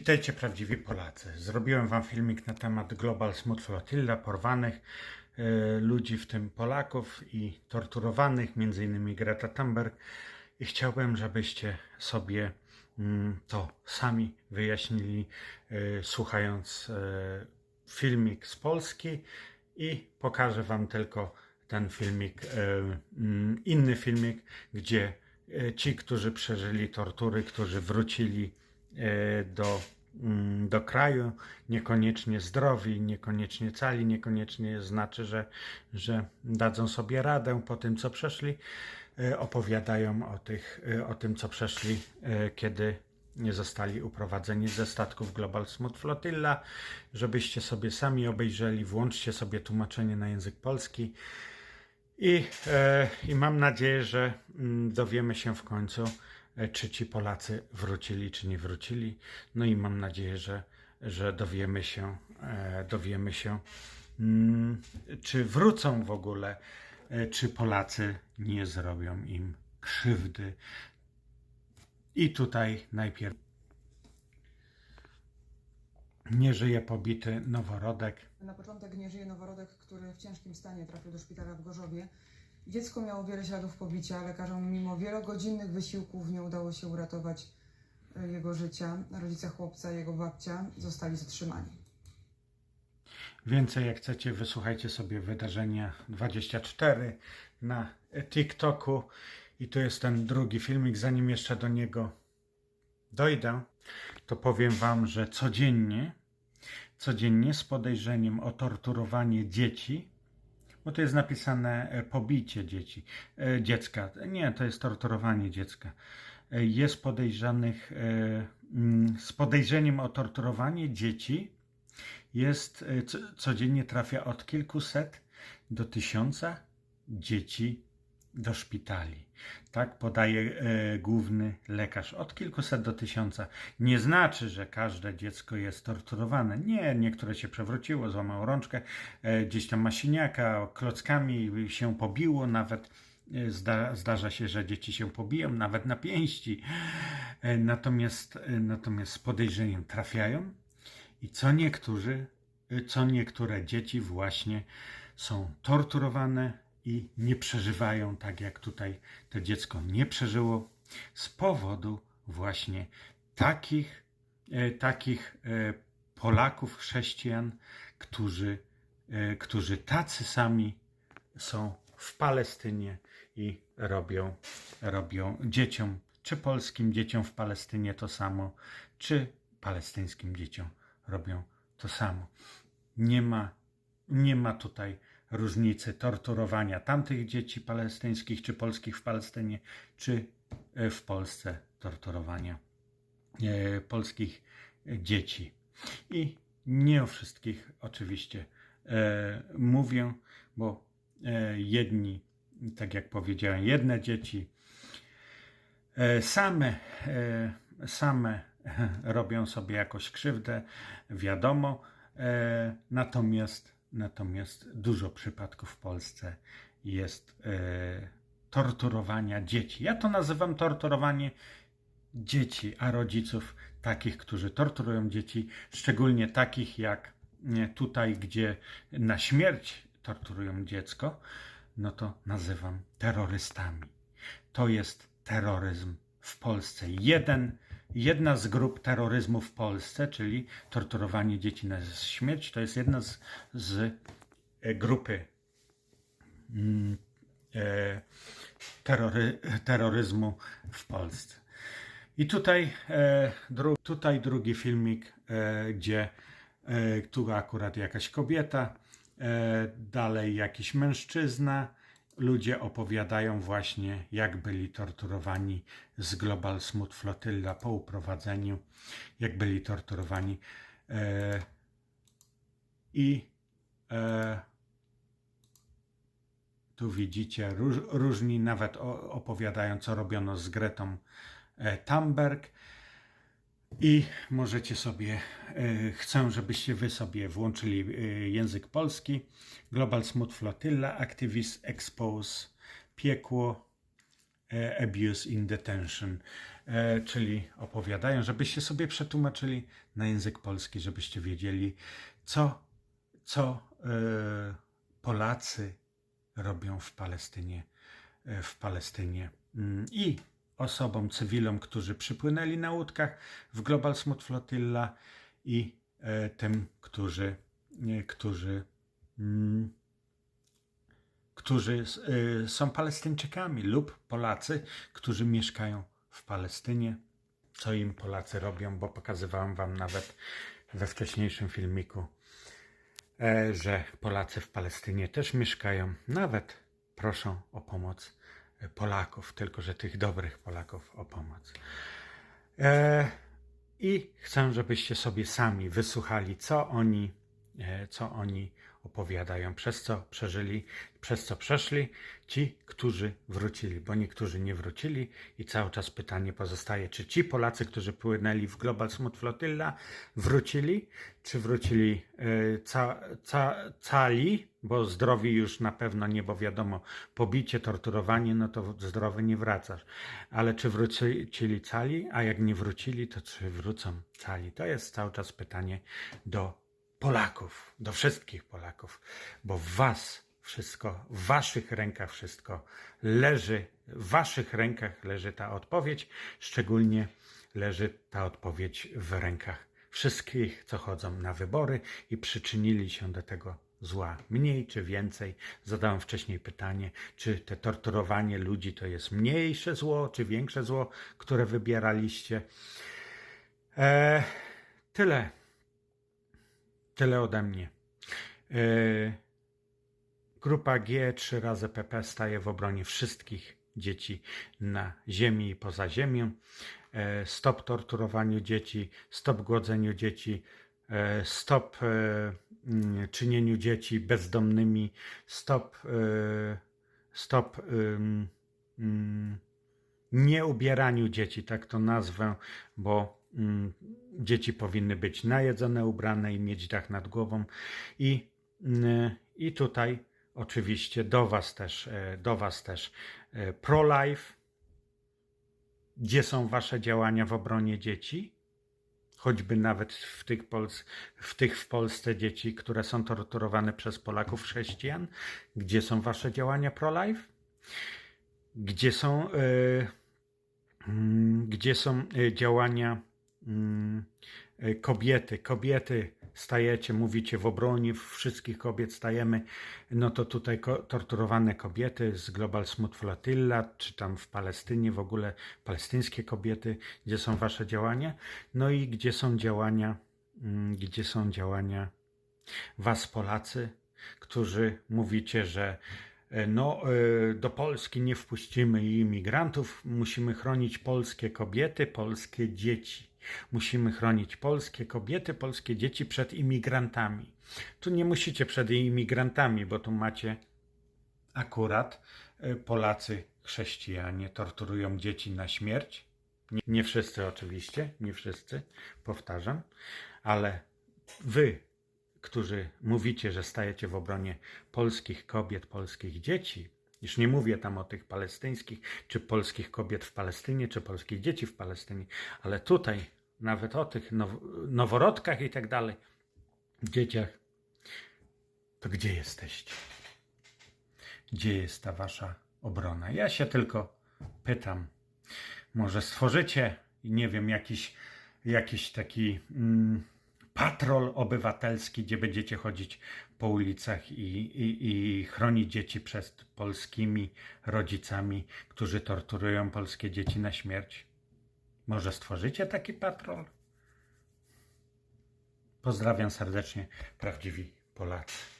Witajcie prawdziwi Polacy. Zrobiłem wam filmik na temat Global Smooth Flotilla, porwanych e, ludzi, w tym Polaków i torturowanych, innymi Greta Thunberg. I chciałbym, żebyście sobie mm, to sami wyjaśnili, e, słuchając e, filmik z Polski i pokażę wam tylko ten filmik, e, mm, inny filmik, gdzie e, ci, którzy przeżyli tortury, którzy wrócili do, mm, do kraju, niekoniecznie zdrowi, niekoniecznie cali, niekoniecznie znaczy, że, że dadzą sobie radę po tym, co przeszli, e, opowiadają o, tych, e, o tym, co przeszli, e, kiedy nie zostali uprowadzeni ze statków Global Smooth Flotilla, żebyście sobie sami obejrzeli, włączcie sobie tłumaczenie na język polski. I, e, i mam nadzieję, że mm, dowiemy się w końcu, e, czy ci Polacy wrócili, czy nie wrócili. No i mam nadzieję, że, że dowiemy się, e, dowiemy się, mm, czy wrócą w ogóle, e, czy Polacy nie zrobią im krzywdy. I tutaj najpierw nie żyje pobity noworodek. Na początek nie żyje noworodek, który w ciężkim stanie trafił do szpitala w Gorzowie. Dziecko miało wiele śladów pobicia. Lekarzom mimo wielogodzinnych wysiłków nie udało się uratować e, jego życia. Rodzice chłopca, jego babcia zostali zatrzymani. Więcej jak chcecie, wysłuchajcie sobie wydarzenia 24 na TikToku. I tu jest ten drugi filmik. Zanim jeszcze do niego dojdę, to powiem Wam, że codziennie, codziennie z podejrzeniem o torturowanie dzieci, bo to jest napisane e, pobicie dzieci, e, dziecka. Nie, to jest torturowanie dziecka. E, Jest podejrzanych mm, z podejrzeniem o torturowanie dzieci jest co- codziennie trafia od kilkuset do tysiąca dzieci do szpitali. Tak podaje e, główny lekarz. Od kilkuset do tysiąca. Nie znaczy, że każde dziecko jest torturowane. Nie, niektóre się przewróciło, złamało rączkę, e, gdzieś tam ma siniaka, klockami się pobiło, nawet e, zda, zdarza się, że dzieci się pobiją, nawet na pięści. E, Natomiast, e, natomiast z podejrzeniem trafiają i co niektórzy, co niektóre dzieci właśnie są torturowane i nie przeżywają tak jak tutaj to dziecko nie przeżyło z powodu właśnie takich, e, takich e, Polaków, chrześcijan, którzy, e, którzy tacy sami są w Palestynie i robią, robią dzieciom, czy polskim dzieciom w Palestynie to samo, czy palestyńskim dzieciom robią to samo. Nie ma, nie ma tutaj różnicy torturowania tamtych dzieci palestyńskich czy polskich w Palestynie, czy e, w Polsce torturowania e, polskich dzieci. I nie o wszystkich oczywiście e, mówię, bo e, jedni, tak jak powiedziałem, jedne dzieci e, same, e, same robią sobie jakoś krzywdę, wiadomo, e, natomiast, natomiast dużo przypadków w Polsce jest e, torturowania dzieci. Ja to nazywam torturowanie dzieci, a rodziców takich, którzy torturują dzieci, szczególnie takich jak nie, tutaj, gdzie na śmierć torturują dziecko, no to nazywam terrorystami. To jest terroryzm w Polsce. Jeden, jedna z grup terroryzmu w Polsce, czyli torturowanie dzieci na śmierć, to jest jedna z, z e, grupy mm, e, terrory, terroryzmu w Polsce. I tutaj, e, dru, tutaj drugi filmik, gdzie tu akurat jakaś kobieta, dalej jakiś mężczyzna. Ludzie opowiadają właśnie, jak byli torturowani z Global Smooth Flotilla po uprowadzeniu, jak byli torturowani. E, I e, tu widzicie, róż, różni nawet opowiadają, co robiono z Gretą e, Thunberg. I możecie sobie, e, chcę, żebyście wy sobie włączyli e, język polski. Global Smooth Flotilla, Activist Expose, Piekło, e, Abuse in Detention, czyli opowiadają, żebyście sobie przetłumaczyli na język polski, żebyście wiedzieli, co, co Polacy robią w Palestynie, w Palestynie Mm, i osobom, cywilom, którzy przypłynęli na łódkach w Global Smooth Flotilla i e, tym, którzy, którzy, mm, którzy e, są Palestyńczykami lub Polacy, którzy mieszkają w Palestynie. Co im Polacy robią, bo pokazywałem Wam nawet we wcześniejszym filmiku, e, że Polacy w Palestynie też mieszkają. Nawet proszą o pomoc Polaków, tylko że tych dobrych Polaków o pomoc. E, I chcę, żebyście sobie sami wysłuchali, co oni, e, co oni opowiadają, przez co przeżyli, przez co przeszli ci, którzy wrócili, bo niektórzy nie wrócili i cały czas pytanie pozostaje, czy ci Polacy, którzy płynęli w Global Smooth Flotilla, wrócili, czy wrócili e, ca, ca, cali, bo zdrowi już na pewno nie, bo wiadomo, pobicie, torturowanie, no to zdrowy nie wracasz, ale czy wrócili cali, a jak nie wrócili, to czy wrócą cali? To jest cały czas pytanie do Polaków, do wszystkich Polaków, bo w Was wszystko, w Waszych rękach wszystko leży, w Waszych rękach leży ta odpowiedź, szczególnie leży ta odpowiedź w rękach wszystkich, co chodzą na wybory i przyczynili się do tego zła, mniej czy więcej. Zadałem wcześniej pytanie, czy te torturowanie ludzi to jest mniejsze zło, czy większe zło, które wybieraliście. E, tyle. Tyle ode mnie. E, grupa G 3 razy PP staje w obronie wszystkich dzieci na ziemi i poza ziemią. E, stop torturowaniu dzieci, stop głodzeniu dzieci, e, stop mm, czynieniu dzieci bezdomnymi, stop, stop ym, ym, nieubieraniu dzieci, tak to nazwę, bo mm, dzieci powinny być najedzone, ubrane i mieć dach nad głową. I, mm, i tutaj oczywiście do Was też, e, do Was też e, pro-life. Gdzie są Wasze działania w obronie dzieci? Choćby nawet w tych, Pols- w tych w Polsce dzieci, które są torturowane przez Polaków chrześcijan. Gdzie są Wasze działania pro-life? Gdzie są, e, mm, gdzie są działania mm, kobiety? Kobiety stajecie, mówicie w obronie wszystkich kobiet stajemy, no to tutaj torturowane kobiety z Global Smooth Flotilla, czy tam w Palestynie w ogóle palestyńskie kobiety, gdzie są wasze działania? No i gdzie są działania, mm, gdzie są działania was Polacy, którzy mówicie, że e, no, e, do Polski nie wpuścimy imigrantów, musimy chronić polskie kobiety, polskie dzieci. Musimy chronić polskie kobiety, polskie dzieci przed imigrantami. Tu nie musicie przed imigrantami, bo tu macie akurat e, Polacy chrześcijanie torturują dzieci na śmierć. Nie, nie wszyscy oczywiście, nie wszyscy, powtarzam, ale wy, którzy mówicie, że stajecie w obronie polskich kobiet, polskich dzieci, już nie mówię tam o tych palestyńskich, czy polskich kobiet w Palestynie, czy polskich dzieci w Palestynie, ale tutaj nawet o tych now, noworodkach i tak dalej, dzieciach, to gdzie jesteście? Gdzie jest ta wasza obrona? Ja się tylko pytam, może stworzycie, nie wiem, jakiś, jakiś taki mm, patrol obywatelski, gdzie będziecie chodzić po ulicach i, i, i chronić dzieci przed polskimi rodzicami, którzy torturują polskie dzieci na śmierć. Może stworzycie taki patrol? Pozdrawiam serdecznie, prawdziwi Polacy.